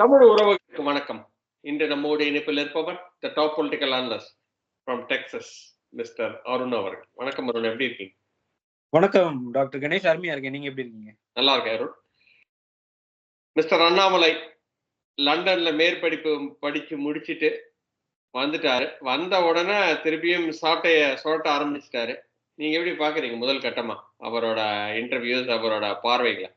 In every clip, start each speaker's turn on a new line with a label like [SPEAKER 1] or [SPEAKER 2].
[SPEAKER 1] தமிழ் உறவுகளுக்கு வணக்கம். இன்று நம்மோடு இணைப்பில் இருப்பவர் the top political analyst from Texas mister Arun அவர்கள். வணக்கம் அருண் எப்படி இருக்கீங்க?
[SPEAKER 2] வணக்கம் டாக்டர் கணேஷ். அருமையா இருக்கேன். நீங்க எப்படி இருக்கீங்க?
[SPEAKER 1] நல்லா இருக்கேன் அருண். மிஸ்டர் அண்ணாமலை லண்டன்ல மேற்படிப்பு படிச்சு முடிச்சிட்டு வந்துட்டாரு. வந்த உடனே திருப்பியும் சாட்டைய சோட்ட ஆரம்பிச்சிட்டாரு. நீங்க எப்படி பாக்குறீங்க முதல் கட்டமா? அவரோட இன்டர்வியூஸ் அவரோட பார்வைகளை.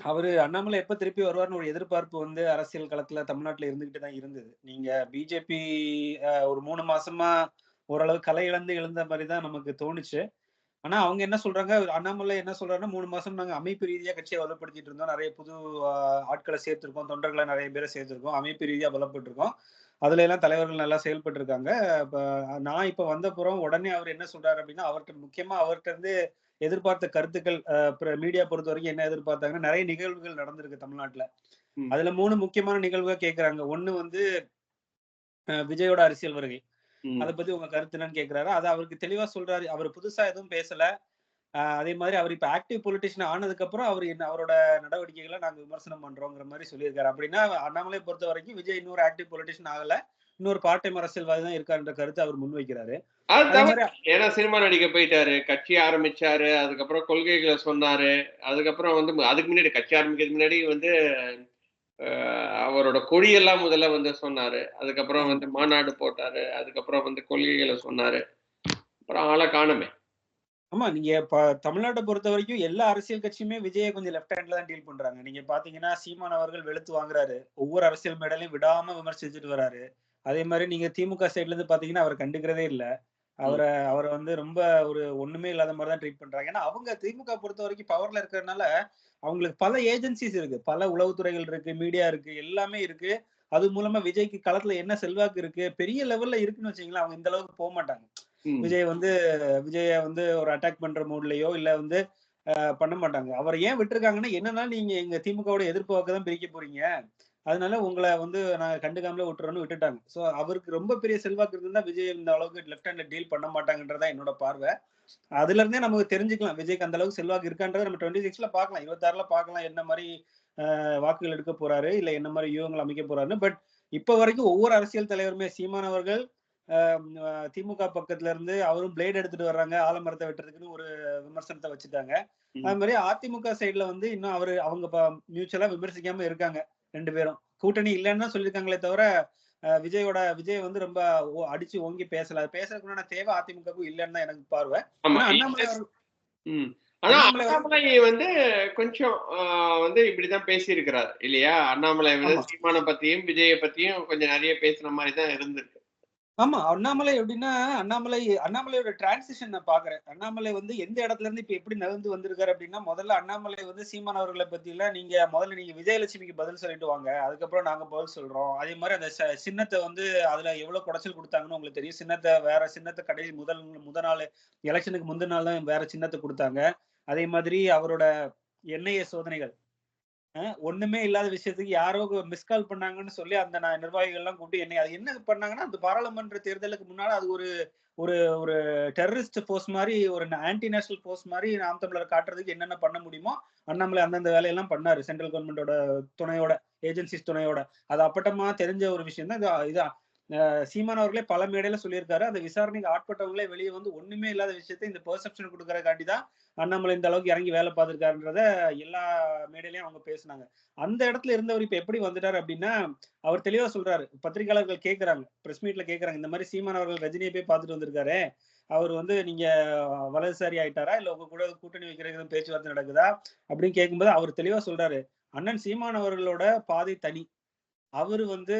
[SPEAKER 2] அவரு அண்ணாமலை எப்ப திருப்பி வருவார்னு ஒரு எதிர்பார்ப்பு வந்து அரசியல் களத்துல தமிழ்நாட்டுல இருந்துகிட்டு தான் இருந்தது. நீங்க பிஜேபி ஒரு மூணு மாசமா ஓரளவு கலை இழந்து எழுந்த மாதிரி தான் நமக்கு தோணுச்சு. ஆனா அவங்க என்ன சொல்றாங்க? அண்ணாமலை என்ன சொல்றாருன்னா மூணு மாசம் நாங்க அமைப்பு ரீதியா கட்சியை வலுப்படுத்திட்டு இருந்தோம். நிறைய புது ஆஹ், ஆட்களை சேர்த்திருக்கோம். தொண்டர்களை நிறைய பேரை சேர்த்திருக்கோம். அமைப்பு ரீதியா பலப்பட்டிருக்கோம் அதுல எல்லாம் தலைவர்கள் நல்லா செயல்பட்டு இருக்காங்க நான் இப்ப வந்த புறம் உடனே அவர் என்ன சொல்றாரு அப்படின்னா அவர்கிட்ட முக்கியமா அவர்கிட்ட இருந்து எதிர்பார்த்த கருத்துக்கள் மீடியா பொறுத்த வரைக்கும் என்ன எதிர்பார்த்தாங்கன்னா நிறைய நிகழ்வுகள் நடந்திருக்கு தமிழ்நாட்டுல. அதுல மூணு முக்கியமான நிகழ்வுகள் கேக்குறாங்க. ஒண்ணு வந்து விஜயோட அரசியல் வருகை. அதை பத்தி உங்க கருத்து என்னன்னு கேக்குறாரு. அது அவருக்கு தெளிவா சொல்றாரு. அவர் புதுசா எதுவும் பேசல. அதே மாதிரி அவர் இப்ப ஆக்டிவ் பொலிட்டிஷியன் ஆனதுக்கு அப்புறம் அவர் என்ன அவரோட நடவடிக்கைகளை நாங்க விமர்சனம் பண்றோங்கிற மாதிரி சொல்லியிருக்காரு. அப்படின்னா அண்ணாமலை பொறுத்த வரைக்கும் விஜய் இன்னொரு ஆக்டிவ் பொலிட்டிஷியன் ஆகல. இன்னொரு பார்ட் டைம் அரசியல்வாதி தான் இருக்காருன்ற கருத்தை அவர் முன்வைக்கிறாரு.
[SPEAKER 1] ஏன்னா சினிமா நடிக்க போயிட்டாரு கட்சி ஆரம்பிச்சாரு அதுக்கப்புறம் கொள்கைகளை சொன்னாரு அதுக்கப்புறம் வந்து அதுக்கு முன்னாடி கட்சி ஆரம்பிக்கிறதுக்கு முன்னாடி வந்து அவரோட கொடியெல்லாம் முதல்ல வந்து சொன்னாரு. அதுக்கப்புறம் வந்து மாநாடு போட்டாரு அதுக்கப்புறம் வந்து கொள்கைகளை சொன்னாரு. அப்புறம் ஆளை காணுமே.
[SPEAKER 2] ஆமா நீங்க தமிழ்நாட்டை பொறுத்த வரைக்கும் எல்லா அரசியல் கட்சியுமே விஜயை கொஞ்சம் லெஃப்ட் ஹேண்ட்ல தான் டீல் பண்றாங்க. நீங்க பாத்தீங்கன்னா சீமான் அவர்கள் வெளுத்து வாங்குறாரு. ஒவ்வொரு அரசியல் மேடலையும் விடாம விமர்சிச்சுட்டு வராரு. அதே மாதிரி நீங்க திமுக சைட்ல இருந்து பாத்தீங்கன்னா அவர் கண்டுக்கிறதே இல்ல. அவரை அவரை வந்து ரொம்ப ஒரு ஒண்ணுமே இல்லாத மாதிரி தான் ட்ரீட் பண்றாங்க. ஏன்னா அவங்க திமுக பொறுத்த வரைக்கும் பவர்ல இருக்கிறதுனால அவங்களுக்கு பல ஏஜென்சிஸ் இருக்கு. பல உளவுத்துறைகள் இருக்கு மீடியா இருக்கு எல்லாமே இருக்கு. அது மூலமா விஜய்க்கு களத்துல என்ன செல்வாக்கு இருக்கு? பெரிய லெவல்ல இருக்குன்னு வச்சீங்களா அவங்க இந்த அளவுக்கு போக மாட்டாங்க. விஜய் வந்து விஜய வந்து ஒரு அட்டாக் பண்ற மூட்லயோ இல்ல வந்து பண்ண மாட்டாங்க. அவர் ஏன் விட்டுருக்காங்கன்னா என்னன்னா நீங்க எங்க திமுகவோட எதிர்ப்பு வாக்கு தான் பிரிக்க போறீங்க. அதனால உங்களை வந்து நாங்க கண்டுக்காமலே விட்டுறோம்னு விட்டுட்டாங்க. சோ அவருக்கு ரொம்ப பெரிய செல்வாக்கு இருந்தா விஜய் இந்த அளவுக்கு லெஃப்ட் ஹேண்ட்ல டீல் பண்ண மாட்டாங்கன்றதா என்னோட பார்வை. அதுல இருந்தே நமக்கு தெரிஞ்சுக்கலாம் விஜய்க்கு அந்த அளவுக்கு செல்வாக்கு இருக்கான்றதை நம்ம டுவெண்ட்டி சிக்ஸ்ல பாக்கலாம் இருபத்தாறுல பாக்கலாம் என்ன மாதிரி வாக்குகள் எடுக்க போறாரு இல்ல என்ன மாதிரி யூகங்கள் அமைக்க போறாருன்னு. பட் இப்ப வரைக்கும் ஒவ்வொரு அரசியல் தலைவருமே சீமான் அவர்கள் திமுக பக்கத்துல இருந்து அவரும் பிளேட் எடுத்துட்டு வர்றாங்க ஆலமரத்தை வெட்டுறதுக்குன்னு ஒரு விமர்சனத்தை வச்சுட்டாங்க. அது மாதிரி அதிமுக சைடுல வந்து இன்னும் அவரு அவங்க மியூச்சுவலா விமர்சிக்காம இருக்காங்க. ரெண்டு பேரும். கூட்டணி இல்லைன்னு தான் சொல்லியிருக்காங்களே தவிர விஜயோட விஜய் வந்து ரொம்ப அடிச்சு ஓங்கி பேசல. அது பேசுறதுக்குண்டான தேவை அதிமுகவுக்கும் இல்லைன்னு எனக்கு பார்வை. அண்ணாமலை
[SPEAKER 1] வந்து கொஞ்சம் ஆஹ், வந்து இப்படிதான் பேசியிருக்கிறார் இல்லையா? அண்ணாமலை வந்து. சீமானை பத்தியும் விஜய பத்தியும் கொஞ்சம் நிறைய பேசுன மாதிரி தான் இருந்திருக்கு.
[SPEAKER 2] ஆமா அண்ணாமலை எப்படின்னா அண்ணாமலை அண்ணாமலையோட டிரான்சிஷன் நான் பாக்குறேன். அண்ணாமலை வந்து எந்த இடத்துல இருந்து இப்ப எப்படி நகர்ந்து வந்திருக்காரு அப்படின்னா முதல்ல அண்ணாமலை வந்து சீமான் அவர்களை பத்தி எல்லாம் நீங்க முதல்ல நீங்க விஜயலட்சுமிக்கு பதில் சொல்லிட்டு வாங்க. அதுக்கப்புறம் நாங்க பதில் சொல்றோம். அதே மாதிரி அந்த ச- சின்னத்தை வந்து அதுல எவ்வளவு குடைச்சல் கொடுத்தாங்கன்னு உங்களுக்கு தெரியும். சின்னத்தை வேற சின்னத்தை கடைசி முதல் முத நாள் எலெக்ஷனுக்கு முந்தின நாள் தான் வேற சின்னத்தை கொடுத்தாங்க. அதே மாதிரி அவரோட என்ஐஏ சோதனைகள். ஒண்ணுமே இல்லாத விஷயத்துக்கு யாரோ மிஸ்கால் பண்ணாங்கன்னு சொல்லி அந்த நான் நிர்வாகிகள் எல்லாம் கூப்பிட்டு என்ன அது என்ன பண்ணாங்கன்னா அந்த பாராளுமன்ற தேர்தலுக்கு முன்னால அது ஒரு ஒரு ஒரு டெரரிஸ்ட் போர்ஸ் மாதிரி ஒரு ஆன்டி நேஷனல் போர்ஸ் மாதிரி நாம் தமிழர் காட்டுறதுக்கு என்னென்ன பண்ண முடியுமோ அண்ணாமலை அந்தந்த வேலையெல்லாம் பண்ணாரு. சென்ட்ரல் கவர்மெண்டோட துணையோட ஏஜென்சிஸ் துணையோட. அது அப்பட்டமா தெரிஞ்ச ஒரு விஷயம் தான் இது சீமான் அவர்களே பல மேடையில சொல்லியிருக்காரு. அந்த விசாரணைக்கு ஆட்பட்டவங்களே வெளியே வந்து ஒண்ணுமே இல்லாத விஷயத்தை இந்த பெர்செப்ஷன் கொடுக்கறதுக்காண்டி தான் அண்ணாமலை இந்த அளவுக்கு இறங்கி வேலை பார்த்திருக்காருன்றத எல்லா மேடையிலயும் அவங்க பேசுனாங்க. அந்த இடத்துல இருந்தவர் இப்ப எப்படி வந்துட்டாரு அப்படின்னா அவர் தெளிவா சொல்றாரு. பத்திரிகையாளர்கள் கேட்கறாங்க பிரஸ் மீட்ல கேட்கறாங்க இந்த மாதிரி சீமான் அவர்கள் ரஜினியை போய் பார்த்துட்டு வந்திருக்காரு. அவர் வந்து நீங்க வலதுசாரி ஆயிட்டாரா? இல்ல உங்க கூட கூட்டணி வைக்கிறது பேச்சுவார்த்தை நடக்குதா? அப்படின்னு கேட்கும்போது அவர் தெளிவா சொல்றாரு. அண்ணன் சீமான் அவர்களோட பாதை தனி. அவர் வந்து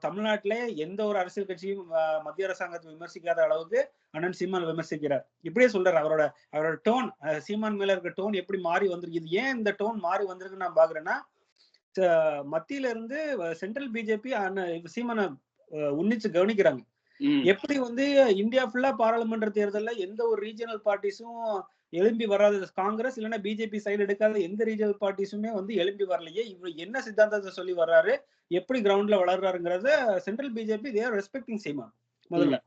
[SPEAKER 2] தமிழ்நாட்டிலே எந்த ஒரு அரசியல் கட்சியும் மத்திய அரசாங்கத்தை விமர்சிக்காத அளவுக்கு அண்ணன் சீமான் விமர்சிக்கிறார் இப்படியே சொல்றாரு அவரோட அவரோட டோன் சீமான் மேல இருக்க டோன் எப்படி மாறி வந்திருக்கு இது ஏன் இந்த டோன் மாறி வந்திருக்குன்னு நான் பாக்குறேன்னா மத்தியில இருந்து சென்ட்ரல் பிஜேபி சீமான உன்னிச்சு கவனிக்கிறாங்க. எப்படி வந்து இந்தியா ஃபுல்லா பாராளுமன்ற தேர்தல்ல எந்த ஒரு ரீஜனல் பார்ட்டிஸும் எழும்பி வராத காங்கிரஸ் இல்லைன்னா பிஜேபி சைடு எடுக்காத எந்த ரீஜனல் பார்ட்டிஸுமே வந்து எழும்பி வரலையே. இவர் என்ன சித்தாந்தத்தை சொல்லி வர்றாரு? எப்படி கிரவுண்ட்ல வளர்றாருங்கிறத central BJP they're respecting Seeman முதல்ல.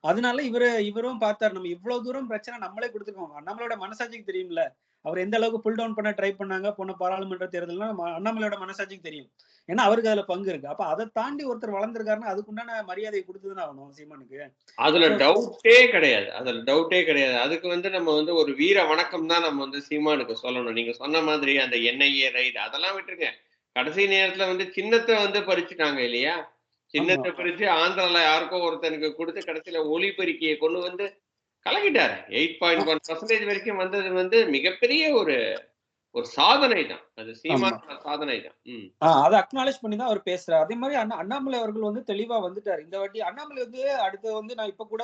[SPEAKER 2] அதனால இவரு இவரும் பார்த்தாரு நம்ம இவ்வளவு தூரம் பிரச்சனை நம்மளே கொடுத்துருக்கோம். அண்ணாமலையோட மனசாட்சிக்கு தெரியும்ல. அவர் எந்த அளவுக்கு புல் டவுன் பண்ண ட்ரை பண்ணாங்க போன பாராளுமன்ற தேர்தல்னா நம்ம அண்ணாமலையோட மனசாட்சிக்கு தெரியும். ஏன்னா அவருக்கு அதுல பங்கு இருக்கு. அப்ப அதை தாண்டி ஒருத்தர் வளர்ந்துருக்காருன்னா அதுக்குண்டான மரியாதையை கொடுத்துதானே ஆகணும் சீமானுக்கு.
[SPEAKER 1] அதுல டவுட்டே கிடையாது. அதுல டவுட்டே கிடையாது. அதுக்கு வந்து நம்ம வந்து ஒரு வீர வணக்கம் தான் நம்ம வந்து சீமானுக்கு சொல்லணும். நீங்க சொன்ன மாதிரி அந்த என்ஐஏ ரைடு அதெல்லாம் விட்டுருங்க. கடைசி நேரத்துல வந்து சின்னத்தை வந்து பறிச்சுட்டாங்க இல்லையா? சின்னத்தை பறிச்சு ஆந்திரால யாருக்கோ ஒருத்தனுக்கு கொடுத்து கடைசியில ஒளிபெருக்கியை கொண்டு வந்து கலக்கிட்டாரு. எயிட் பாயிண்ட் ஒன் பர்சன்டேஜ் வரைக்கும் வந்தது வந்து மிகப்பெரிய ஒரு ஒரு சாதனை தான் அது சீமான சாதனை தான்
[SPEAKER 2] அதை அக்னாலேஜ் பண்ணி தான் அவர் பேசுறாரு. அதே மாதிரி அண்ணா அண்ணாமலை அவர்கள் வந்து தெளிவா வந்துட்டாரு. இந்த வாட்டி அண்ணாமலை வந்து அடுத்து வந்து நான் இப்ப கூட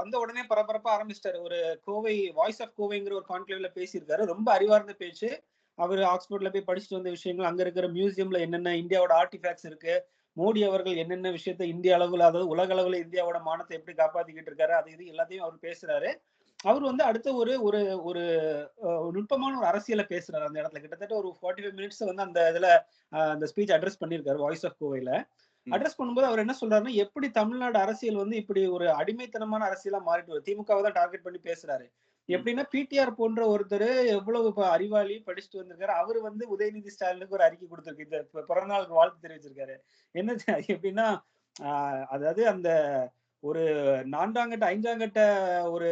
[SPEAKER 2] வந்த உடனே பரபரப்பா ஆரம்பிச்சிட்டாரு. ஒரு கோவை வாய்ஸ் ஆஃப் கோவைங்கிற ஒரு கான்க்ளேவ்ல பேசியிருக்காரு. ரொம்ப அறிவார்ந்த பேச்சு. அவர் ஆக்ஸ்போர்ட்ல போய் படிச்சுட்டு வந்த விஷயங்கள் அங்க இருக்கிற மியூசியம்ல என்னென்ன இந்தியாவோட ஆர்டிஃபேக்ட்ஸ் இருக்கு. மோடி அவர்கள் என்னென்ன விஷயத்த இந்திய அளவுல அதாவது உலக அளவுல இந்தியாவோட மானத்தை எப்படி காப்பாத்திக்கிட்டு இருக்காரு அது இது எல்லாத்தையும் அவர் பேசுறாரு. அவர் வந்து அடுத்த ஒரு ஒரு ஒரு நுட்பமான ஒரு அரசியலை பேசுறாரு அந்த இடத்துல. கிட்டத்தட்ட ஒரு ஃபார்ட்டி ஃபைவ் மினிட்ஸ் வந்து அந்த இதுல அந்த ஸ்பீச் அட்ரஸ் பண்ணியிருக்காரு வாய்ஸ் ஆஃப் கோவையில அட்ரஸ் பண்ணும்போது அவர் என்ன சொல்றாருன்னா எப்படி தமிழ்நாடு அரசியல் வந்து இப்படி ஒரு அடிமைத்தனமான அரசியலா மாறிட்டு வருது? திமுகவை தான் டார்கெட் பண்ணி பேசுறாரு. எப்படின்னா பிடிஆர் போன்ற ஒருத்தர் எவ்வளவு அறிவாளி படிச்சுட்டு வந்திருக்காரு. அவர் வந்து உதயநிதி ஸ்டாலினுக்கு ஒரு அறிக்கை கொடுத்திருக்கு. இந்த பிறந்த நாளுக்கு வாழ்த்து தெரிவிச்சிருக்காரு. என்ன எப்படின்னா அதாவது அந்த ஒரு நான்காங்கட்ட ஐந்தாங்கட்ட ஒரு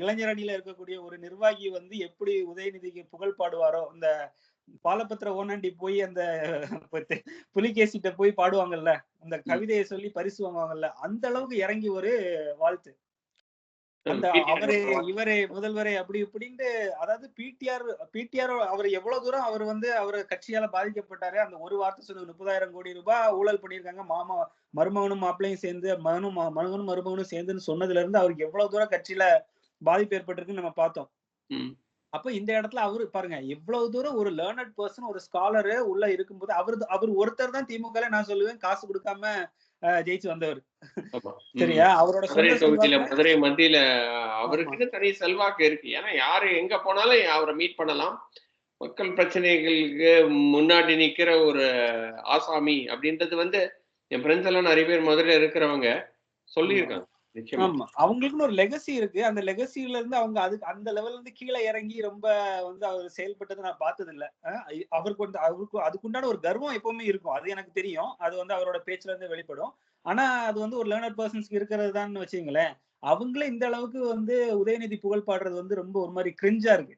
[SPEAKER 2] இளைஞர் அணியில இருக்கக்கூடிய ஒரு நிர்வாகி வந்து எப்படி உதயநிதிக்கு புகழ் பாடுவாரோ இந்த பாலபத்திர ஓனாண்டி போய் அந்த புலிகேசிட்ட போய் பாடுவாங்கல்ல அந்த கவிதையை சொல்லி பரிசு வாங்குவாங்கல்ல அந்த அளவுக்கு இறங்கி ஒரு வாழ்த்து. அந்த அவரு இவரே முதல்வரே அப்படி இப்படின்ட்டு அதாவது பிடிஆர் பிடிஆர் அவர் எவ்வளவு தூரம் அவர் வந்து அவர் கட்சியால பாதிக்கப்பட்டாரு அந்த ஒரு வார்த்தை சொன்னது முப்பதாயிரம் கோடி ரூபாய் ஊழல் பண்ணியிருக்காங்க. மாமா மருமகனும் மாப்பிளையும் சேர்ந்து மகனும் மகனும் மருமகனும் சேர்ந்துன்னு சொன்னதுல இருந்து அவருக்கு எவ்வளவு தூரம் கட்சியில பாதிப்பு ஏற்பட்டிருக்குன்னு நம்ம பார்த்தோம். அப்ப இந்த இடத்துல அவரு பாருங்க எவ்வளவு தூரம் ஒரு லேர்னட் பர்சன் ஒரு ஸ்காலரு உள்ள இருக்கும்போது அவரு அவர் ஒருத்தர் தான் திமுக நான் சொல்லுவேன் காசு கொடுக்காம ஜெயிச்சு வந்தவர். சரியா? அவரோட
[SPEAKER 1] தொகுதியில மதுரை மத்தியில அவருக்குன்னு தனி செல்வாக்கு இருக்கு. ஏன்னா யாரு எங்க போனாலும் அவரை மீட் பண்ணலாம். மக்கள் பிரச்சனைகளுக்கு முன்னாடி நிக்கிற ஒரு ஆசாமி அப்படின்றது வந்து என் ஃப்ரெண்ட்ஸ் எல்லாம் நிறைய பேர் மதுரையில இருக்கிறவங்க சொல்லியிருக்காங்க.
[SPEAKER 2] ஆமா. அவங்களுக்குன்னு ஒரு லெகசி இருக்கு. அந்த லெகசில இருந்து அவங்க அதுக்கு அந்த லெவல்ல இருந்து கீழே இறங்கி ரொம்ப வந்து அவர் செயல்பட்டது நான் பார்த்தது இல்ல அவருக்கு வந்து அவருக்கு அதுக்குண்டான ஒரு கர்வம் எப்பவுமே இருக்கும். அது எனக்கு தெரியும். அது வந்து அவரோட பேச்சுல இருந்து வெளிப்படும். ஆனா அது வந்து ஒரு லேர்னர் பர்சன்ஸ்க்கு இருக்கிறது தான் வச்சுங்களேன் அவங்களே இந்த அளவுக்கு வந்து உதயநிதி புகழ் பாடுறது வந்து ரொம்ப ஒரு மாதிரி கிரிஞ்சா இருக்கு.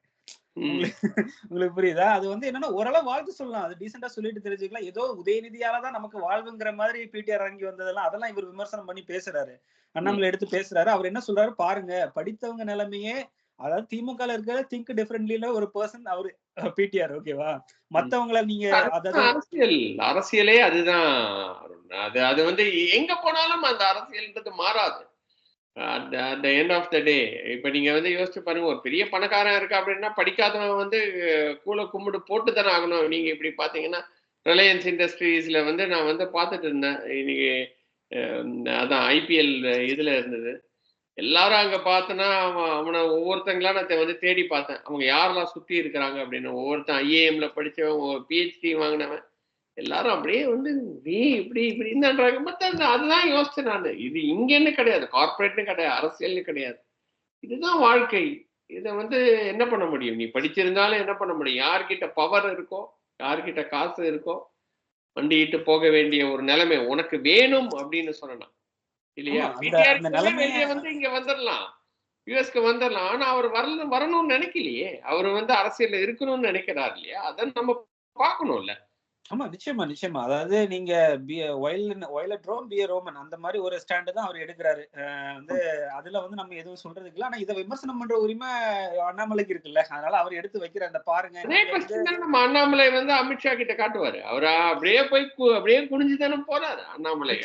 [SPEAKER 2] உங்களுக்கு புரியுதா? அது வந்து என்னன்னா ஓரளவு வாழ்த்து சொல்லலாம். அது டீசெண்டா சொல்லிட்டு தெரிஞ்சுக்கலாம். ஏதோ உதயநிதியாலதான் நமக்கு வாழ்வுங்கிற மாதிரி பிடிஆர் இறங்கி வந்ததெல்லாம் அதெல்லாம் இவர் விமர்சனம் பண்ணி பேசுறாரு. அண்ணாமலை எடுத்து பேசுறாரு. அவர் என்ன சொல்றாரு பாருங்க படித்தவங்க நிலைமையே அதாவது திமுக இருக்கிற திங்க் டிஃபரெண்ட்லில ஒரு பர்சன் அவரு பிடிஆர் ஓகேவா மத்தவங்கள நீங்க
[SPEAKER 1] அரசியல் அரசியலே. அதுதான் அது அது வந்து எங்க போனாலும் அந்த அரசியல்ன்றது மாறாது. அந்த எண்ட் ஆஃப் த டே இப்போ நீங்கள் வந்து யோசிச்சு பாருங்க ஒரு பெரிய பணக்காரன் இருக்கு அப்படின்னா படிக்காதவன் வந்து கூலை கும்பிட்டு போட்டு தானே ஆகணும். நீங்கள் இப்படி பார்த்தீங்கன்னா ரிலையன்ஸ் இண்டஸ்ட்ரீஸில் வந்து நான் வந்து பார்த்துட்டு இருந்தேன். இன்னைக்கு அதான் ஐபிஎல் இதில் இருந்தது. எல்லாரும் அங்கே பார்த்தனா அவன் அவனை ஒவ்வொருத்தங்களா நான் வந்து தேடி பார்த்தேன். அவங்க யாரெல்லாம் சுற்றி இருக்கிறாங்க அப்படின்னு. ஒவ்வொருத்தன் ஐஏஎம்ல படித்தவன் பிஹெச்டி வாங்கினவன். எல்லாரும் அப்படியே வந்து நீ இப்படி இப்படி இருந்தான்றாங்க மத்த அதுதான் யோசிச்சேன் நான். இது இங்கன்னு கிடையாது. கார்பரேட்னு கிடையாது. அரசியல்னு கிடையாது. இதுதான் வாழ்க்கை. இதை வந்து என்ன பண்ண முடியும்? நீ படிச்சிருந்தாலும் என்ன பண்ண முடியும்? யார்கிட்ட பவர் இருக்கோ யார்கிட்ட காசு இருக்கோ வண்டிட்டு போக வேண்டிய ஒரு நிலைமை உனக்கு வேணும் அப்படின்னு சொல்லலாம். இல்லையா? வெளியே வந்து இங்க வந்துடலாம் யூஎஸ்க்கு வந்துடலாம் ஆனா அவர் வரல வரணும்னு நினைக்கலையே. அவர் வந்து அரசியல்ல இருக்கணும்னு நினைக்கிறார் இல்லையா? அதை நம்ம பார்க்கணும்ல.
[SPEAKER 2] ஆமா நிச்சயமா நிச்சயமா. அதாவது நீங்க ஒயலட் ரோம் பிய ரோமன் அந்த மாதிரி ஒரு ஸ்டாண்டு தான் அவர் எடுக்கிறாரு. வந்து அதுல வந்து நம்ம எதுவும் சொல்றதுக்கு இல்லை. ஆனா இதை விமர்சனம் பண்ற உரிமை அண்ணாமலைக்கு இருக்குல்ல. அதனால அவர் எடுத்து வைக்கிற அந்த பாருங்க
[SPEAKER 1] நம்ம அண்ணாமலை வந்து அமித்ஷா கிட்ட காட்டுவாரு. அவர் அப்படியே போய் அப்படியே குனிஞ்சு தானே போறாரு அண்ணாமலை.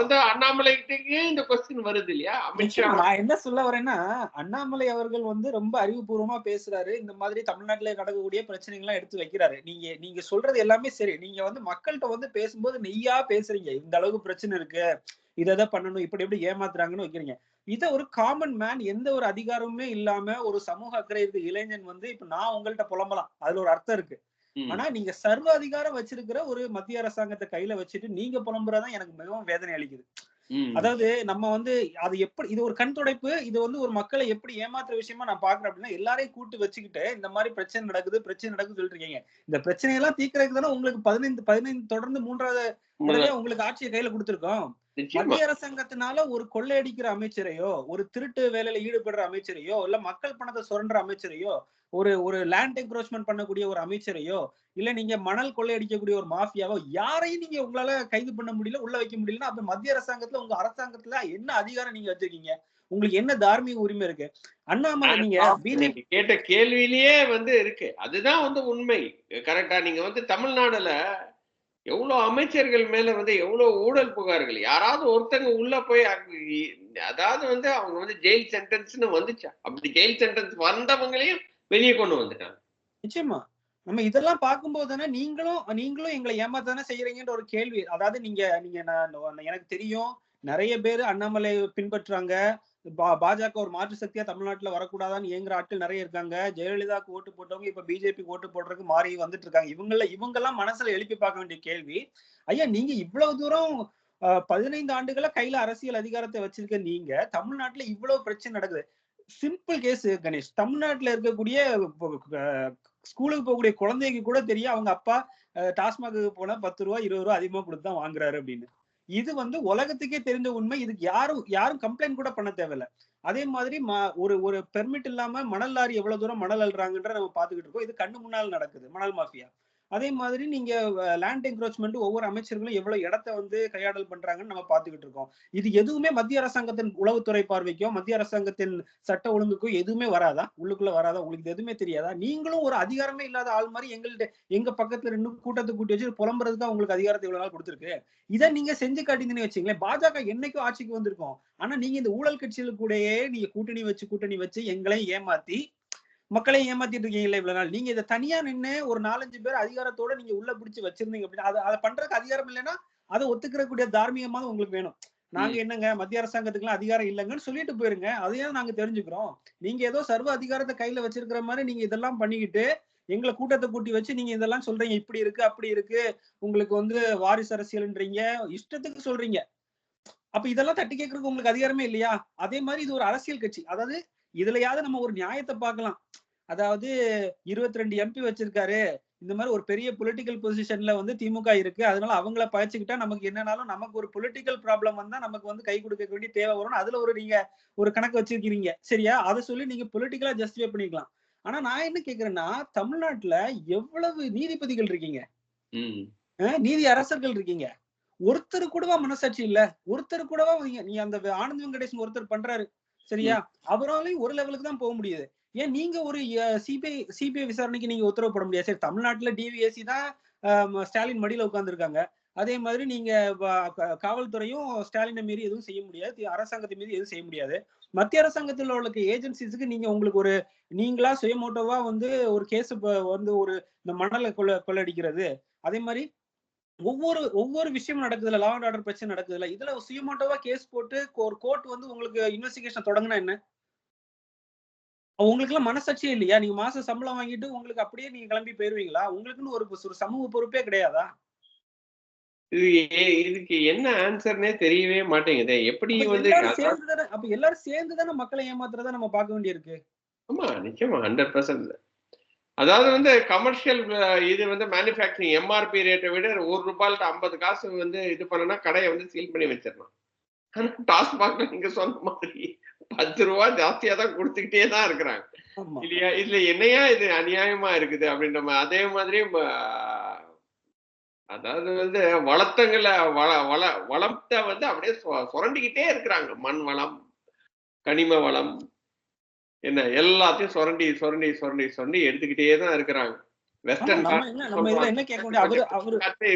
[SPEAKER 1] வந்து அண்ணாமலை கிட்டே இந்த கொஸ்டின் வருது இல்லையா? அமித்ஷா
[SPEAKER 2] நான் என்ன சொல்ல வரேன்னா அண்ணாமலை அவர்கள் வந்து ரொம்ப அறிவுபூர்வமா பேசுறாரு. இந்த மாதிரி தமிழ்நாட்டுல நடக்கக்கூடிய பிரச்சனைகள்லாம் எடுத்து வைக்கிறாரு. நீங்க நீங்க சொல்றது எல்லாமே சரி. நீங்க வந்து மக்கள்கிட்ட வந்து பேசும்போது நெய்யா பேசுறீங்க. இந்த அளவுக்கு பிரச்சனை இருக்கு. இதை பண்ணணும். இப்படி எப்படி ஏமாத்துறாங்கன்னு வைக்கிறீங்க. இத ஒரு காமன் மேன் எந்த ஒரு அதிகாரமுமே இல்லாம ஒரு சமூக அக்கறை இருக்க இளைஞன் வந்து இப்ப நான் உங்கள்கிட்ட புலம்பலாம். அதுல ஒரு அர்த்தம் இருக்கு. ஆனா நீங்க சர்வ அதிகாரம் வச்சிருக்கிற ஒரு மத்திய அரசாங்கத்தை கையில வச்சுட்டு நீங்க புலம்புறதான் எனக்கு மிகவும் வேதனை அளிக்குது. அதாவது நம்ம வந்து அது எப்படி இது ஒரு கண் துடைப்பு இது வந்து ஒரு மக்களை எப்படி ஏமாத்துற விஷயமா நான் பாக்குறேன் அப்படின்னா எல்லாரையும் கூட்டு வச்சுக்கிட்டு இந்த மாதிரி பிரச்சனை நடக்குது பிரச்சனை நடக்குது சொல்லிட்டு இருக்கீங்க இந்த பிரச்சனையெல்லாம் தீர்க்கறதுக்கு தானே உங்களுக்கு பதினைந்து பதினைந்து தொடர்ந்து மூன்றாவது உங்களுக்கு ஆட்சியை கையில கொடுத்திருக்கோம். மத்திய அரசாங்கத்தினால ஒரு கொள்ளையடிக்கிற அமைச்சரையோ ஒரு திருட்டு வேலையில ஈடுபடுற அமைச்சரையோ இல்ல மக்கள் பணத்தை சுரண்டுற அமைச்சரையோ ஒரு ஒரு லேண்ட் என்க்ரோச்மெண்ட் பண்ணக்கூடிய ஒரு அமைச்சரையோ இல்ல நீங்க மணல் கொள்ளையடிக்கக்கூடிய ஒரு மாஃபியாவோ யாரையும் நீங்க உங்களால கைது பண்ண முடியல உள்ள வைக்க முடியலன்னா அப்ப மத்திய அரசாங்கத்துல உங்க அரசாங்கத்துல என்ன அதிகாரம் நீங்க வச்சிருக்கீங்க? உங்களுக்கு என்ன தார்மீக உரிமை இருக்கு? அண்ணாமலை நீங்க பிஜேபி
[SPEAKER 1] கேட்ட கேள்வியிலேயே வந்து இருக்கு. அதுதான் வந்து உண்மை. கரெக்டா நீங்க வந்து தமிழ்நாடுல எவ்வளவு அமைச்சர்கள் மேல வந்து எவ்வளவு ஊழல் புகார்கள்? யாராவது ஒருத்தங்க உள்ள போய் அதாவது வந்து அவங்க வந்து ஜெயில் சென்டென்ஸ்னு வந்துச்சா? அப்படி ஜெயில் சென்டென்ஸ் வந்தவங்களையும் வெளியே கொண்டு வந்துட்டாங்க.
[SPEAKER 2] நிச்சயமா. நம்ம இதெல்லாம் பார்க்கும்போது தானே நீங்களும் நீங்களும் எங்களை ஏமாத்தானே செய்யறீங்கன்ற ஒரு கேள்வி. அதாவது நீங்க நீங்க நான் எனக்கு தெரியும் நிறைய பேர் அண்ணாமலை பின்பற்றுறாங்க. பா- பாஜக ஒரு மாற்று சக்தியா தமிழ்நாட்டுல வரக்கூடாதான்னு ஏங்குற ஆட்கள் நிறைய இருக்காங்க. ஜெயலலிதாக்கு ஓட்டு போட்டவங்க இப்ப பிஜேபி ஓட்டு போடுறதுக்கு மாறி வந்துட்டு இருக்காங்க. இவங்கள இவங்கெல்லாம் மனசுல எழுப்பி பார்க்க வேண்டிய கேள்வி. ஐயா நீங்க இவ்வளவு தூரம் பதினைந்து ஆண்டுகளா கையில அரசியல் அதிகாரத்தை வச்சிருக்க நீங்க தமிழ்நாட்டுல இவ்வளவு பிரச்சனை நடக்குது. Simple case Ganesh. தமிழ்நாட்டுல இருக்கக்கூடிய ஸ்கூலுக்கு போகக்கூடிய குழந்தைக்கு கூட தெரியும் அவங்க அப்பா டாஸ்மாக்கு போனா பத்து ரூபா இருபது ரூபா அதிகமா கொடுத்து தான் வாங்குறாரு அப்படின்னு. இது வந்து உலகத்துக்கே தெரிஞ்ச உண்மை. இதுக்கு யாரும் யாரும் கம்ப்ளைண்ட் கூட பண்ண தேவையில்ல. அதே மாதிரி ம- ஒரு ஒரு பெர்மிட் இல்லாம மணல் லாரி எவ்வளவு தூரம் மணல் அல்றாங்கன்ற நம்ம பாத்துக்கிட்டு இருக்கோம். இது கண்ணு முன்னால் நடக்குது. மணல் மாஃபியா. அதே மாதிரி நீங்க லேண்ட் என்க்ரோச்மெண்ட் ஒவ்வொரு அமைச்சர்களும் எவ்வளவு இடத்த வந்து கையாடல் பண்றாங்கன்னு நம்ம பாத்துக்கிட்டு இருக்கோம். இது எதுவுமே மத்திய அரசாங்கத்தின் உளவுத்துறை பார்வைக்கோ மத்திய அரசாங்கத்தின் சட்ட ஒழுங்குக்கோ எதுவுமே வராதா? உள்ளுக்குள்ள வராதா? உங்களுக்கு எதுவுமே தெரியாதா? நீங்களும் ஒரு அதிகாரமே இல்லாத ஆள் மாதிரி எங்கள்கிட்ட எங்க பக்கத்துல ரெண்டு கூட்டத்தை கூட்டி வச்சு புலம்புறதுக்கு உங்களுக்கு அதிகாரத்தை இவ்வளவு நாள் கொடுத்துருக்கு. இதை நீங்க செஞ்சு காட்டிங்கன்னு வச்சீங்களேன் பாஜக என்னைக்கும் ஆட்சிக்கு வந்திருக்கும். ஆனா நீங்க இந்த ஊழல் கட்சிகள் கூடயே நீங்க கூட்டணி வச்சு கூட்டணி வச்சு எங்களையும் ஏமாத்தி மக்களையும் ஏமாத்திட்டு இருக்கீங்களா இவ்வளவு நாள். நீங்க இதை தனியா நின்னு ஒரு நாலஞ்சு பேர் அதிகாரத்தோட நீங்க உள்ள பிடிச்சு வச்சிருந்தீங்க அப்படின்னா அதை அதை பண்றதுக்கு அதிகாரம் இல்லைன்னா அதை ஒத்துக்கிறக்கூடிய தார்மீகமாக உங்களுக்கு வேணும். நாங்க என்னங்க மத்திய அரசாங்கத்துக்குலாம் அதிகாரம் இல்லைங்கன்னு சொல்லிட்டு போயிருங்க. அதையும் நாங்க தெரிஞ்சுக்கிறோம். நீங்க ஏதோ சர்வ அதிகாரத்தை கையில வச்சிருக்கிற மாதிரி நீங்க இதெல்லாம் பண்ணிக்கிட்டு எங்களை கூட்டத்தை கூட்டி வச்சு நீங்க இதெல்லாம் சொல்றீங்க. இப்படி இருக்கு அப்படி இருக்கு. உங்களுக்கு வந்து வாரிசு அரசியல்ன்றீங்க. இஷ்டத்துக்கு சொல்றீங்க. அப்ப இதெல்லாம் தட்டி கேட்கறதுக்கு உங்களுக்கு அதிகாரமே இல்லையா? அதே மாதிரி இது ஒரு அரசியல் கட்சி. அதாவது இதுலயாவது நம்ம ஒரு நியாயத்தை பார்க்கலாம். அதாவது இருபத்தி ரெண்டு எம்பி வச்சிருக்காரு. இந்த மாதிரி ஒரு பெரிய பொலிட்டிக்கல் பொசிஷன்ல வந்து திமுக இருக்கு. அதனால அவங்கள பழச்சுக்கிட்டா நமக்கு என்னனாலும் நமக்கு ஒரு பொலிட்டிக்கல் ப்ராப்ளம் வந்தா நமக்கு வந்து கை கொடுக்க வேண்டிய தேவை வரும். அதுல ஒரு நீங்க ஒரு கணக்கு வச்சிருக்கீங்க. சரியா? அதை சொல்லி நீங்க பொலிட்டிக்கலா ஜஸ்டிஃபை பண்ணிக்கலாம். ஆனா நான் என்ன கேக்குறேன்னா தமிழ்நாட்டுல எவ்வளவு நீதிபதிகள் இருக்கீங்க? நீதி அரசர்கள் இருக்கீங்க. ஒருத்தர் கூடவா மனசாட்சி இல்ல? ஒருத்தர் கூடவா நீங்க நீ அந்த ஆனந்த் வெங்கடேஷன் ஒருத்தர் பண்றாரு. சரியா? அவராலையும் ஒரு லெவலுக்கு தான் போக முடியுது. ஏன் நீங்க ஒரு சிபிஐ சிபிஐ விசாரணைக்கு நீங்க உத்தரவு போட முடியாது. சரி தமிழ்நாட்டுல டிவிஎஸ்சி தான் ஸ்டாலின் மடியில உட்கார்ந்துருக்காங்க. அதே மாதிரி நீங்க காவல்துறையும் ஸ்டாலினை மீறி எதுவும் செய்ய முடியாது. அரசாங்கத்தை மீறி எதுவும் செய்ய முடியாது. மத்திய அரசாங்கத்தில் உள்ள ஏஜென்சிஸ்க்கு நீங்க உங்களுக்கு ஒரு நீங்களா சுயமோட்டோவா வந்து ஒரு கேஸ் வந்து ஒரு இந்த மணலை கொள்ள கொள்ளடிக்கிறது. அதே மாதிரி ஒவ்வொரு ஒவ்வொரு விஷயமும் நடக்குதுல லா அண்ட் ஆர்டர் பிரச்சனை நடக்குதுல இதுல சுயமோட்டோவா கேஸ் போட்டு ஒரு கோர்ட் வந்து உங்களுக்கு இன்வெஸ்டிகேஷன் தொடங்கினா என்ன? உங்களுக்கு எல்லாம் மனசாட்சியே இல்லையா? நீங்க மாசம் சம்பளம் வாங்கிட்டு உங்களுக்கு அப்படியே நீங்க கிளம்பி போயிருவீங்களா? உங்களுக்குன்னு ஒரு ஒரு சமூக பொறுப்பே கிடையாதா?
[SPEAKER 1] இது இதுக்கு என்ன ஆன்சர்னே தெரியவே மாட்டேங்குதே. எப்படி வந்து
[SPEAKER 2] சேர்ந்து தானே அப்ப எல்லாரும் சேர்ந்து தானே மக்களை ஏமாத்துறதா நம்ம பார்க்க வேண்டியிருக்கு?
[SPEAKER 1] ஆமா நிச்சயமா ஹண்ட்ரட் பர்சன்ட் அதாவது வந்து கமர்ஷியல் இது வந்து மேனுஃபேக்சரிங் எம்ஆர்பி ரேட்டை விட ஒரு ரூபாய்ட்டு ஐம்பது காசு வந்து இது பண்ணனா கடையை வந்து சீல் பண்ணி வச்சிடலாம் ஆனா டாஸ்மாக்ல நீங்க சொன்ன மாதிரி பத்து ரூபா ஜாஸ்தியா தான் கொடுத்துக்கிட்டே தான் இருக்கிறாங்க. இல்லையா? இதுல என்னையா இது அநியாயமா இருக்குது அப்படின்ற மாதிரி அதே மாதிரி அதாவது வந்து வளத்தங்களை வள வள வளத்தை வந்து அப்படியே சுரண்டிக்கிட்டே இருக்கிறாங்க. மண் வளம் கனிம வளம் என்ன எல்லாத்தையும் சுரண்டி சுரண்டி சுரண்டி சுரண்டி எடுத்துக்கிட்டே தான் இருக்கிறாங்க. வெஸ்டர்ன்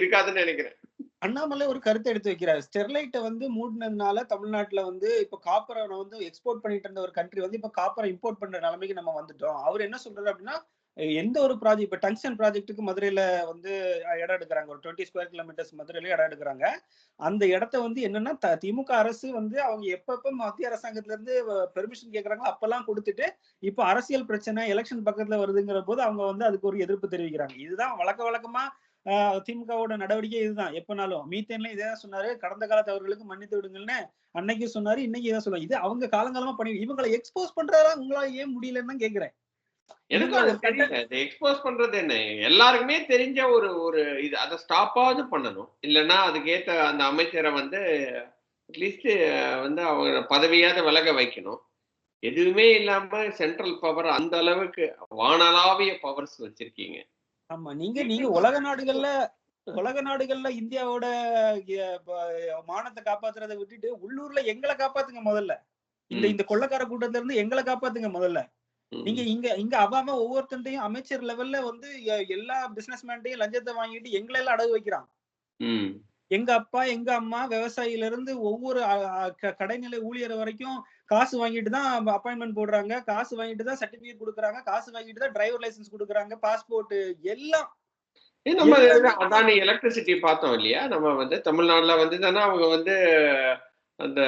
[SPEAKER 1] இருக்காதுன்னு நினைக்கிறேன்.
[SPEAKER 2] அண்ணாமலை ஒரு கருத்தை எடுத்து வைக்கிறாரு. ஸ்டெர்லைட்டை வந்து மூடினதுனால தமிழ்நாட்டுல வந்து இப்ப காப்பரை வந்து எக்ஸ்போர்ட் பண்ணிட்டு இருந்த ஒரு கண்ட்ரி வந்து இப்ப காப்பரை இம்போர்ட் பண்ற நிலைமைக்கு நம்ம வந்துட்டோம். அவர் என்ன சொல்றாரு அப்படின்னா எந்த ஒரு ப்ராஜெக்ட் இப்போ டங்ஷன் ப்ராஜெக்ட்டுக்கு மதுரையில் வந்து இடம் எடுக்கிறாங்க. ஒரு டுவெண்ட்டி ஸ்கொயர் கிலோமீட்டர்ஸ் மதுரையில் இடம் எடுக்கிறாங்க. அந்த இடத்த வந்து என்னன்னா த- திமுக அரசு வந்து அவங்க எப்பப்போ மத்திய அரசாங்கத்திலேருந்து பெர்மிஷன் கேட்குறாங்களோ அப்பெல்லாம் கொடுத்துட்டு இப்போ அரசியல் பிரச்சனை எலெக்ஷன் பக்கத்தில் வருதுங்கிற போது அவங்க வந்து அதுக்கு ஒரு எதிர்ப்பு தெரிவிக்கிறாங்க. இதுதான் வழக்க வழக்கமாக திமுகவோட நடவடிக்கை இதுதான். எப்பனாலும் மீத்தேன்ல இதே தான் சொன்னாரு. கடந்த கால தவறுகளுக்கு மன்னித்து விடுங்கள்னு அன்னைக்கு சொன்னாரு. இன்னைக்கு இதான் சொல்லுவாங்க இது அவங்க காலங்காலமா பண்ணி இவங்களை எக்ஸ்போஸ் பண்றதா உங்களால ஏன் முடியலன்னு தான் கேக்குறேன்
[SPEAKER 1] எனக்கு
[SPEAKER 2] இவங்க
[SPEAKER 1] அது
[SPEAKER 2] ஒரு கட்ட-
[SPEAKER 1] தெரியல. இது எக்ஸ்போஸ் பண்றது என்ன? எல்லாருக்குமே தெரிஞ்ச ஒரு ஒரு இது. அதை ஸ்டாப்பாவது பண்ணணும். இல்லைன்னா அதுக்கேத்த அந்த அமைச்சரை வந்து அட்லீஸ்ட் வந்து அவங்க பதவியாவது விலக வைக்கணும். எதுவுமே இல்லாம சென்ட்ரல் பவர் அந்த அளவுக்கு வானளாவிய பவர்ஸ் வச்சிருக்கீங்க.
[SPEAKER 2] ஆமா. நீங்க நீங்க உலக நாடுகள்ல உலக நாடுகள்ல இந்தியாவோட மானத்தை காப்பாத்துறதை விட்டுட்டு உள்ளூர்ல எங்களை காப்பாத்துங்க முதல்ல. இந்த இந்த கொள்ளக்கார கூட்டத்துல இருந்து எங்களை காப்பாத்துங்க முதல்ல. நீங்க இங்க இங்க அவன் ஒவ்வொருத்தன்டையும் அமைச்சர் லெவல்ல வந்து எல்லா பிசினஸ் மேன்டையும் லஞ்சத்தை வாங்கிட்டு எங்களை எல்லாம் அடகு வைக்கிறான். எங்க அப்பா எங்க அம்மா விவசாயில இருந்து ஒவ்வொரு கடைநிலை ஊழியர் வரைக்கும் காசு வாங்கிட்டு தான் அப்பாயின்மெண்ட் போடுறாங்க. காசு வாங்கிட்டு தான் சர்டிபிகேட் கொடுக்குறாங்க. காசு வாங்கிட்டு தான் டிரைவர் லைசென்ஸ் கொடுக்குறாங்க. பாஸ்போர்ட் எல்லாம்
[SPEAKER 1] நம்ம அதானி எலக்ட்ரிசிட்டி பார்த்தோம் இல்லையா? நம்ம வந்து தமிழ்நாட்டுல வந்து தானே அவங்க வந்து அந்த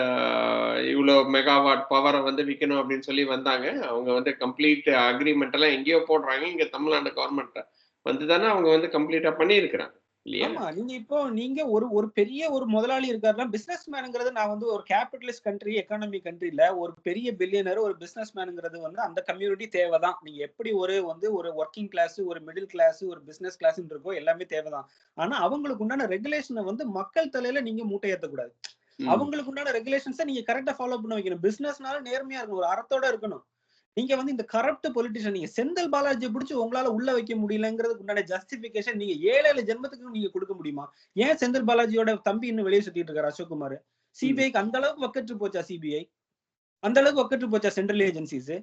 [SPEAKER 1] இவ்வளோ மெகாவாட் பவரை வந்து விற்கணும் அப்படின்னு சொல்லி வந்தாங்க. அவங்க வந்து கம்ப்ளீட் அக்ரிமெண்ட் எல்லாம் எங்கேயோ போடுறாங்க. இங்க தமிழ்நாடு கவர்மெண்ட் வந்து தானே அவங்க வந்து கம்ப்ளீட்டா பண்ணியிருக்கிறாங்க. இல்லையா?
[SPEAKER 2] ஆமா. நீங்க இப்போ நீங்க ஒரு ஒரு பெரிய ஒரு முதலாளி இருக்காருன்னா பிசினஸ் மேனுங்கிறது நான் வந்து ஒரு கேபிட்டலிஸ்ட் கண்ட்ரி எக்கானமி கண்ட்ரில ஒரு பெரிய பில்லியனர் ஒரு பிசினஸ் மேனுங்கிறது வந்து அந்த கம்யூனிட்டி தேவைதான். நீங்க எப்படி ஒரு வந்து ஒரு ஒர்க்கிங் கிளாஸ் ஒரு மிடில் கிளாஸ் ஒரு பிசினஸ் கிளாஸ் இருக்கோ எல்லாமே தேவைதான். ஆனா அவங்களுக்கு உண்டான ரெகுலேஷனை வந்து மக்கள் தலையில நீங்க மூட்டை
[SPEAKER 1] ஏற்றக்கூடாது
[SPEAKER 2] அவங்களுக்கு உண்டான ரெகுலேஷன்ஸை நீங்க கரெக்டா ஃபாலோ பண்ண வைக்கணும். பிசினஸ்னால நேர்மையா இருக்கணும். ஒரு அறத்தோட இருக்கணும். நீங்க வந்து இந்த கரப்ட் பொலிட்டிஷியன் நீங்க செந்தில் பாலாஜியை பிடிச்சி உங்களால உள்ள வைக்க முடியலங்கிறதுக்கு உண்டான ஜஸ்டிபிகேஷன் நீங்க ஏழு ஏழு ஜென்மத்துக்கு நீங்க கொடுக்க முடியுமா? ஏன் செந்தில் பாலாஜியோட தம்பி இன்னும் வெளியே சுத்திட்டு இருக்காரு அசோக்குமார்? சிபிஐக்கு அந்த அளவுக்கு வக்கற்று போச்சா சிபிஐ அந்த அளவுக்கு வக்கற்று போச்சா சென்ட்ரல் ஏஜென்சிஸ்.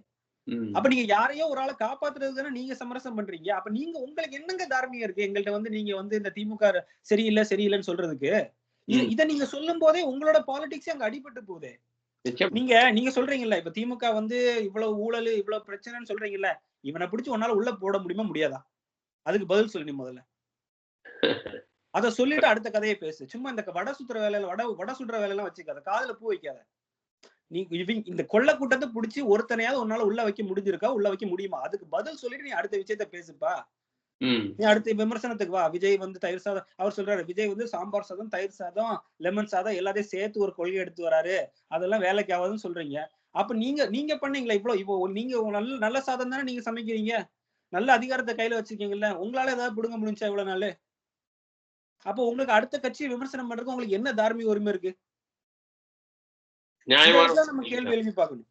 [SPEAKER 2] அப்ப நீங்க யாரையோ ஒரு ஆளை காப்பாத்துறது நீங்க சமரசம் பண்றீங்க. அப்ப நீங்க உங்களுக்கு என்னங்க தார்மீகம் இருக்கு? எங்கள்ட்ட வந்து நீங்க வந்து இந்த திமுக சரியில்லை சரியில்லைன்னு சொல்றதுக்கு? இது- நீங்க சொல்லும் போதே உங்களோட பாலிடிக்ஸ் அங்க அடிபட்டு போகுது. நீங்க நீங்க சொல்றீங்கல்ல இப்ப திமுக வந்து இவ்வளவு ஊழல் இவ்வளவு பிரச்சனைன்னு சொல்றீங்கல்ல இவனை பிடிச்சு உன்னால உள்ள போட முடியுமா முடியாதா? அதுக்கு பதில் சொல்லு நீ முதல்ல. அத சொல்லிட்டு அடுத்த கதையை பேசு. சும்மா இந்த வட சுத்துற வேலையில வட வட சுடுற வேலையெல்லாம் வச்சுக்காத. காதுல பூ வைக்காத. நீ இவங்க இந்த கொள்ள கூட்டத்தை பிடிச்சி ஒருத்தனையாவது உன்னால உள்ள வைக்க முடிஞ்சிருக்கா? உள்ள வைக்க முடியுமா? அதுக்கு பதில் சொல்லிட்டு நீ அடுத்த விஷயத்த பேசுப்பா. நீ அடுத்த விமர்சனத்துக்கு வா. விஜய் வந்து தயிர் சாதம் அவர் சொல்றாரு விஜய் வந்து சாம்பார் சாதம் தயிர் சாதம் லெமன் சாதம் எல்லாத்தையும் சேர்த்து ஒரு கொள்கை எடுத்து வராரு. அதெல்லாம் வேலைக்கு ஆகாதுன்னு சொல்றீங்க. அப்ப நீங்க நீங்க பண்ணீங்களா இவ்வளவு இப்போ நீங்க நல்ல நல்ல சாதம் தானே நீங்க சமைக்கிறீங்க? நல்ல அதிகாரத்தை கையில வச்சிருக்கீங்கல்ல உங்களால ஏதாவது பிடுங்க முடிஞ்சா இவ்வளவு நாள்? அப்போ உங்களுக்கு அடுத்த கட்சியை விமர்சனம் பண்றதுக்கு உங்களுக்கு என்ன தார்மீக உரிமை இருக்கு? நம்ம கேள்வி எழுப்பி பார்க்கணும்.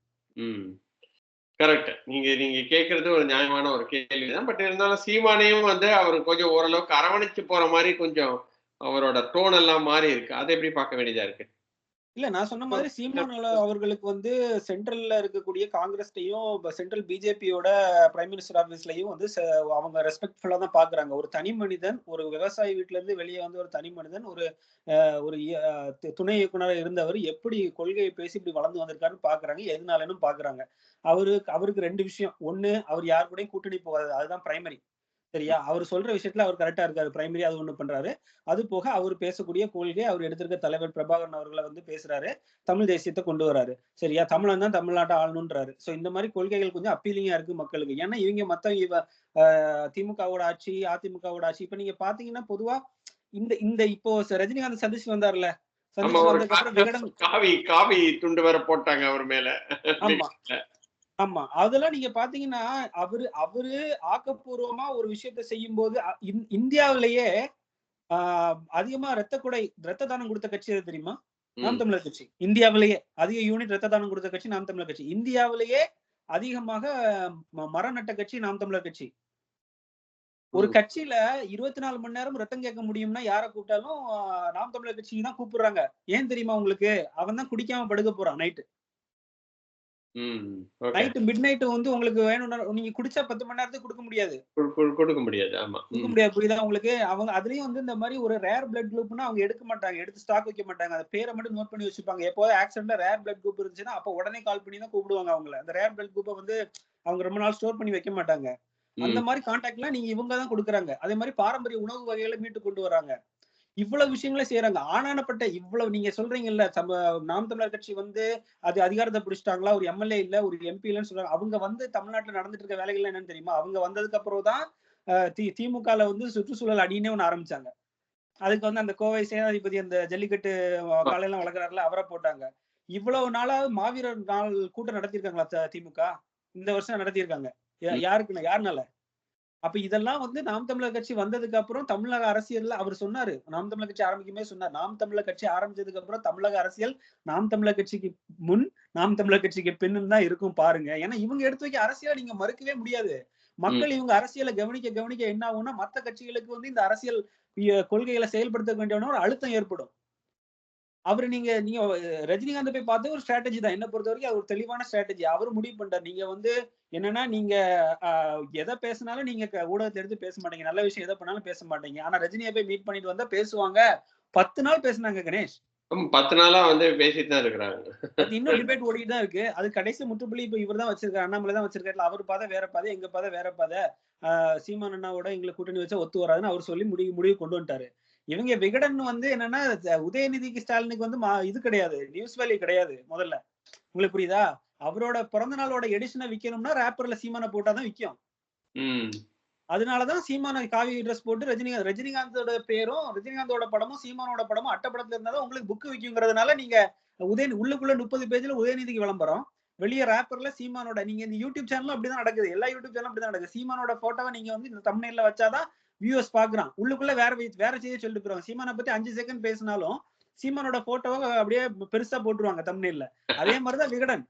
[SPEAKER 1] கரெக்ட் நீங்க நீங்க கேக்குறது ஒரு நியாயமான ஒரு கேள்விதான். பட் இருந்தாலும் சீமானையும் வந்து அவர் கொஞ்சம் ஓரளவுக்கு அரவணைச்சு போற மாதிரி கொஞ்சம் அவரோட டோன் எல்லாம் மாறி இருக்கு. அதை எப்படி பார்க்க வேண்டியதா இருக்கு?
[SPEAKER 2] இல்ல நான் சொன்ன மாதிரி சீமான் அவ- அவர்களுக்கு வந்து சென்ட்ரல்ல இருக்கக்கூடிய காங்கிரஸ்டையும் சென்ட்ரல் பிஜேபியோட பிரைம் மினிஸ்டர் ஆபீஸ்லயும் வந்து அவங்க ரெஸ்பெக்ட்ஃபுல்லா தான் பாக்குறாங்க. ஒரு தனி மனிதன் ஒரு விவசாயி வீட்ல இருந்து வெளியே வந்து ஒரு தனி மனிதன் ஒரு ஒரு துணை இயக்குனராக இருந்தவர் எப்படி கொள்கையை பேசி இப்படி வளர்ந்து வந்திருக்காருன்னு பாக்குறாங்க எதனாலன்னு பாக்குறாங்க. அவரு அவருக்கு ரெண்டு விஷயம். ஒண்ணு அவர் யார் கூடயும் கூட்டணி போகாது அதுதான் பிரைமரி சரியா? அவர் சொல்ற விஷயத்துல அவர் கரெக்டா இருக்காரு. பிரைமரி அது ஒண்ணு பண்றாரு. அது போக அவர் பேசக்கூடிய கொள்கை அவர் எடுத்திருக்க தலைவர் பிரபாகரன் அவர்களை வந்து பேசுறாரு. தமிழ் தேசியத்தை கொண்டு வராரு. சரியா? தமிழன் தான் தமிழ்நாட்டை ஆளணுன்றாரு சோ இந்த மாதிரி கொள்கைகள் கொஞ்சம் அப்பீலிங்கா இருக்கு மக்களுக்கு. ஏன்னா இவங்க மத்த இவ ஆஹ் திமுகவோட ஆட்சி அதிமுகவோட ஆட்சி இப்ப நீங்க பாத்தீங்கன்னா பொதுவா இந்த இந்த இப்போ ரஜினிகாந்த் சந்திச்சு வந்தாருல.
[SPEAKER 1] காவி காவி துண்டு வேற போட்டாங்க அவர் மேல.
[SPEAKER 2] ஆமா. ஆமா. அதெல்லாம் நீங்க பாத்தீங்கன்னா அவரு அவரு ஆக்கப்பூர்வமா ஒரு விஷயத்த செய்யும் போது இந்தியாவிலேயே ஆஹ் அதிகமா ரத்த கொடை ரத்த தானம் கொடுத்த கட்சி எது தெரியுமா? நாம் தமிழர் கட்சி. இந்தியாவிலேயே அதிக யூனிட் ரத்த தானம் கொடுத்த கட்சி நாம் தமிழர் கட்சி. இந்தியாவிலேயே அதிகமாக மரம் நட்ட கட்சி நாம் தமிழர் கட்சி. ஒரு. கட்சியில இருபத்தி நாலு மணி நேரம் ரத்தம் கேட்க முடியும்னா யாரை கூப்பிட்டாலும் நாம் தமிழர் கட்சிக்கு தான் கூப்பிடுறாங்க. ஏன் தெரியுமா உங்களுக்கு? அவன் தான் குடிக்காம படுக்க போறான் நைட்டு. நைட்டு மிட் நைட்டு வந்து உங்களுக்கு வேணும்னா நீங்க குடிச்சா பத்து மணி நேரத்துக்கு கொடுக்க முடியாது.
[SPEAKER 1] கொடு- கொடு- கொடுக்க முடியாது ஆமா.
[SPEAKER 2] கொடுக்க முடியாது புரியுதா உங்களுக்கு? அவங்க அதுலயும் வந்து இந்த மாதிரி ஒரு ரேர் பிளட் குரூப்னா அவங்க எடுக்க மாட்டாங்க எடுத்து ஸ்டாக் வைக்க மாட்டாங்க. அந்த பேரை மட்டும் நோட் பண்ணி வச்சுப்பாங்க. எப்போது ஆக்சிடென்ட்ல ரேர் பிளட் குரூப் இருந்துச்சுன்னா அப்போ உடனே கால் பண்ணி தான் கூப்பிடுவாங்க அவங்கள. அந்த ரேர் பிளட் குரூப்பை வந்து அவங்க ரொம்ப நாள் ஸ்டோர் பண்ணி வைக்க மாட்டாங்க. அந்த மாதிரி கான்டாக்ட்லாம் நீங்க இவங்க தான் கொடுக்குறாங்க. அதே மாதிரி பாரம்பரிய உணவு வகைகளை மீட்டு கொண்டு வராங்க இவ்வளவு விஷயங்களை செய்யறாங்க ஆனானப்பட்ட இவ்வளவு நீங்க சொல்றீங்கல்ல சம நாம் தமிழர் கட்சி வந்து அது அதிகாரத்தை பிடிச்சிட்டாங்களா ஒரு எம்எல்ஏ இல்ல ஒரு எம்பி இல்லைன்னு சொல்றாங்க. அவங்க வந்து தமிழ்நாட்டுல நடந்துட்டு இருக்க வேலைகள் என்னன்னு தெரியுமா? அவங்க வந்ததுக்கு அப்புறம் தான் தி திமுகல வந்து சுற்றுச்சூழல் அணின்னே ஒண்ணு ஆரம்பிச்சாங்க. அதுக்கு வந்து அந்த கோவை சேனாதிபதி அந்த ஜல்லிக்கட்டு அஹ், காளையெல்லாம் வளர்க்குறாருல அவரை போட்டாங்க. இவ்வளவு நாளா மாவீரர் நாள் கூட்டம் நடத்தியிருக்காங்களா த- திமுக? இந்த வருஷம் நடத்தியிருக்காங்க. யா-
[SPEAKER 1] ம்.
[SPEAKER 2] யாருக்குண்ணா யாருனால? அப்ப இதெல்லாம் வந்து நாம் தமிழர் கட்சி வந்ததுக்கு அப்புறம் தமிழக அரசியல்ல அவர் சொன்னாரு. நாம் தமிழர் கட்சி ஆரம்பிக்குமே சொன்னார். நாம் தமிழர் கட்சி ஆரம்பிச்சதுக்கு அப்புறம் தமிழக அரசியல் நாம் தமிழர் கட்சிக்கு முன் நாம் தமிழர் கட்சிக்கு பின்னு தான் இருக்கும் பாருங்க. ஏன்னா இவங்க எடுத்து வைக்க அரசியலை நீங்க மறுக்கவே முடியாது. மக்கள் இவங்க அரசியலை கவனிக்க கவனிக்க என்ன ஆகும்னா மத்த கட்சிகளுக்கு வந்து இந்த அரசியல் கொள்கைகளை செயல்படுத்த வேண்டிய ஒரு அழுத்தம் ஏற்படும். அவரு நீங்க நீங்க ரஜினிகாந்த் போய் பார்த்து ஒரு ஸ்ட்ராட்டஜி தான். என்ன பொறுத்த வரைக்கும் அது ஒரு தெளிவான ஸ்ட்ராட்டஜி அவர் முடிவு பண்றாரு நீங்க வந்து என்னன்னா நீங்க எதை பேசினாலும் நீங்க ஊடகத்தை எடுத்து பேச மாட்டீங்க. நல்ல விஷயம் எதை பண்ணாலும் பேச மாட்டீங்க. ஆனா ரஜினியை போய் மீட் பண்ணிட்டு வந்தா பேசுவாங்க. பத்து நாள் பேசுனாங்க கணேஷ்.
[SPEAKER 1] பத்து நாளா வந்து பேசிட்டு தான் இருக்கிறாங்க.
[SPEAKER 2] இன்னும் டிபேட் ஓடிட்டு தான் இருக்கு. அது கடைசி முற்றுப்புள்ளி இப்ப இவர் தான் வச்சிருக்காரு. அண்ணாமலை தான் வச்சிருக்காரு அவர் பாதை வேற பாதை எங்க பாதை வேற பாதை. ஆஹ் சீமான் அண்ணாவோட எங்களை கூட்டணி வச்சா ஒத்து வராதுன்னு அவர் சொல்லி முடிவு முடிவு கொண்டு வந்துட்டாரு. இவங்க விகடன் வந்து என்னன்னா உதயநிதிக்கு ஸ்டாலினுக்கு வந்து இது கிடையாது. நியூஸ் வேல்யூ கிடையாது முதல்ல. உங்களுக்கு புரியுதா? அவரோட பிறந்த நாளோட எடிஷனை விக்கணும்னா ரேப்பர்ல சீமானை போட்டாதான் விக்கும்.
[SPEAKER 1] ம்.
[SPEAKER 2] அதனாலதான் சீமான காவி ட்ரெஸ் போட்டு ரஜினிகாந்த் ரஜினிகாந்தோட பேரும் ரஜினிகாந்தோட படமும் சீமானோட படமும் அட்டப்படத்துல இருந்தாதான் உங்களுக்கு புக்கு விக்குங்கிறதுனால நீங்க உதய உள்ளுக்குள்ள முப்பது பேஜ்ல உதயநிதிக்கு விளம்பரம். வெளியே ரேப்பர்ல சீமானோட நீங்க இந்த யூடியூப் சேனலும் அப்படிதான் நடக்குது. எல்லா யூடியூப் சேனலும் அப்படிதான் நடக்குது. சீமானோட போட்டோவை நீங்க வந்து இந்த தமிழ்ல வச்சாதான் வியூவர்ஸ் பாக்குறான் உள்ளுக்குள்ள வேற வேற செய்தி சொல்லிட்டு போறாங்க சீமானை பத்தி அஞ்சு செகண்ட் பேசினாலும் சீமானோட போட்டோவை அப்படியே பெருசா போட்டுருவாங்க தமிழ்ல அதே மாதிரிதான் விகடன்.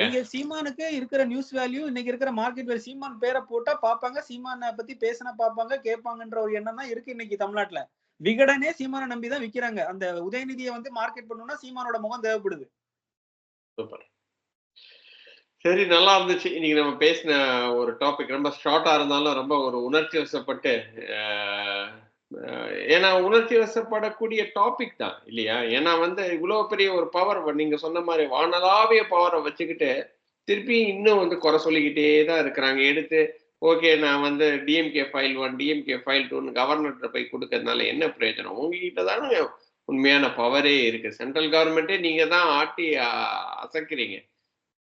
[SPEAKER 2] நீங்க சீமானுக்கு இருக்கிற நியூஸ் வேல்யூ இன்னைக்கு இருக்கிற மார்க்கெட் வேல்யூ சீமான் பேரை போட்டா பாப்பாங்க சீமானை பத்தி பேசினா பாப்பாங்க கேட்பாங்கன்ற ஒரு எண்ணம் தான் இருக்கு இன்னைக்கு தமிழ்நாட்டுல. விகடனே சீமானை நம்பி தான் விக்கிறாங்க. அந்த உதயநிதியை வந்து மார்க்கெட் பண்ணணும்னா சீமானோட முகம் தேவைப்படுது.
[SPEAKER 1] சூப்பர் சரி நல்லா இருந்துச்சு. இன்னைக்கு நம்ம பேசின ஒரு டாபிக் ரொம்ப ஷார்ட்டா இருந்தாலும் ரொம்ப ஒரு உணர்ச்சி வசப்பட்டு ஏன்னா உணர்ச்சி வசப்படக்கூடிய டாபிக் தான் இல்லையா? ஏன்னா வந்து இவ்வளவு பெரிய ஒரு பவர் நீங்க சொன்ன மாதிரி வானலாவிய பவரை வச்சுக்கிட்டு திருப்பி இன்னும் வந்து குறை சொல்லிக்கிட்டே தான் இருக்கிறாங்க. எடுத்து ஓகே நான் வந்து DMK file one DMK file டூன்னு கவர்னர்கிட்ட போய் கொடுக்கறதுனால என்ன பிரயோஜனம்? உங்ககிட்ட தானே உண்மையான பவரே இருக்கு. சென்ட்ரல் கவர்மெண்ட்டே நீங்க தான் ஆட்டி அசைக்கிறீங்க.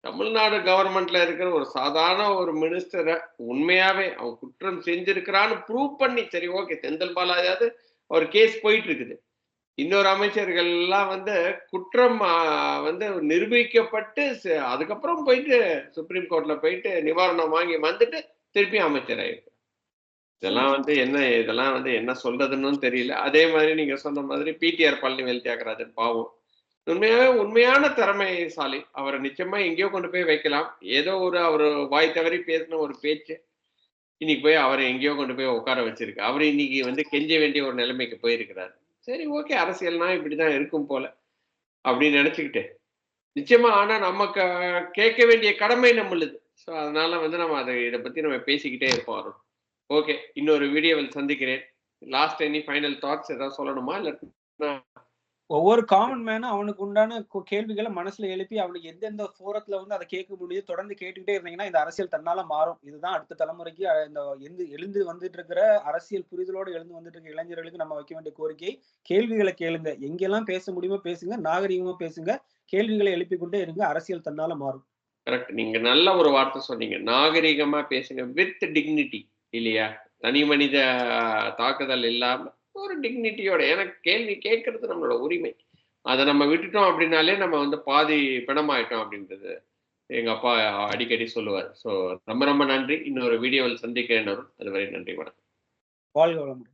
[SPEAKER 1] தமிழ்நாடு கவர்மெண்ட்ல இருக்கிற ஒரு சாதாரண ஒரு மினிஸ்டரை உண்மையாவே அவன் குற்றம் செஞ்சிருக்கிறான்னு ப்ரூவ் பண்ணி சரி ஓகே செந்தில் பாலாஜாவது ஒரு கேஸ் போயிட்டு இருக்குது இன்னொரு அமைச்சர்கள் எல்லாம் வந்து குற்றம் வந்து நிரூபிக்கப்பட்டு அதுக்கப்புறம் போயிட்டு சுப்ரீம் கோர்ட்ல போயிட்டு நிவாரணம் வாங்கி வந்துட்டு திருப்பி அமைச்சர் ஆயிருக்கு இதெல்லாம் வந்து என்ன இதெல்லாம் வந்து என்ன சொல்றதுன்னு தெரியல. அதே மாதிரி நீங்க சொன்ன மாதிரி பிடிஆர் பழனிவேல் தியாகராஜன் பாவம். உண்மையாவே உண்மையான திறமைசாலி. அவரை நிச்சயமா எங்கேயோ கொண்டு போய் வைக்கலாம். ஏதோ ஒரு அவர் வாய் தவறி பேசின ஒரு பேச்சு. இன்னைக்கு போய் அவரை எங்கேயோ கொண்டு போய் உட்கார வச்சிருக்கு. அவர் இன்னைக்கு வந்து கெஞ்ச வேண்டிய ஒரு நிலைமைக்கு போயிருக்கிறார். சரி ஓகே அரசியல்னா இப்படிதான் இருக்கும் போல. அப்படின்னு நினைச்சுக்கிட்டு. நிச்சயமா ஆனா நமக்கு கேட்க வேண்டிய கடமை நம்மளுது. ஸோ அதனால வந்து நம்ம அதை இதை பத்தி நம்ம பேசிக்கிட்டே இருப்போம் அருண். ஓகே இன்னொரு வீடியோவில் சந்திக்கிறேன். லாஸ்ட் எனி ஃபைனல் தாட்ஸ் ஏதாவது சொல்லணுமா? இல்லை
[SPEAKER 2] ஒவ்வொரு காமன் மேனும் அவனுக்கு உண்டான கேள்விகளை மனசுல எழுப்பி அவனுக்கு எந்தெந்த ஃபோரத்துல வந்து அதை கேட்க முடியுது தொடர்ந்து கேட்டுக்கிட்டே இருந்தீங்கன்னா இந்த அரசியல் தன்னால மாறும். இதுதான் அடுத்த தலைமுறைக்கு இந்த எழுந்து எழுந்து வந்துட்டு இருக்கிற அரசியல் புரிதலோடு எழுந்து வந்துட்டு இருக்க இளைஞர்களுக்கு நம்ம வைக்க வேண்டிய கோரிக்கை. கேள்விகளை கேளுங்க. எங்கெல்லாம் பேச முடியுமோ பேசுங்க. நாகரிகமா பேசுங்க. கேள்விகளை எழுப்பி கொண்டே இருங்க. அரசியல் தன்னால மாறும்.
[SPEAKER 1] கரெக்ட் நீங்க நல்ல ஒரு வார்த்தை சொன்னீங்க. நாகரிகமா பேசுங்க வித் டிக்னிட்டி இல்லையா? தனி மனித தாக்குதல் இல்லாம ஒரு டிக்னிட்டியோட ஏன்னா கேள்வி கேட்கறது நம்மளோட உரிமை. அதை நம்ம விட்டுட்டோம் அப்படின்னாலே நம்ம வந்து பாதி பிணமாயிட்டோம் அப்படின்றது எங்க அப்பா அடிக்கடி சொல்லுவார். ஸோ ரொம்ப ரொம்ப நன்றி. இன்னொரு வீடியோவில் சந்திக்கிறேன் அது அதுவரை நன்றி வணக்கம்.
[SPEAKER 2] வாழ்க வளமுடன்.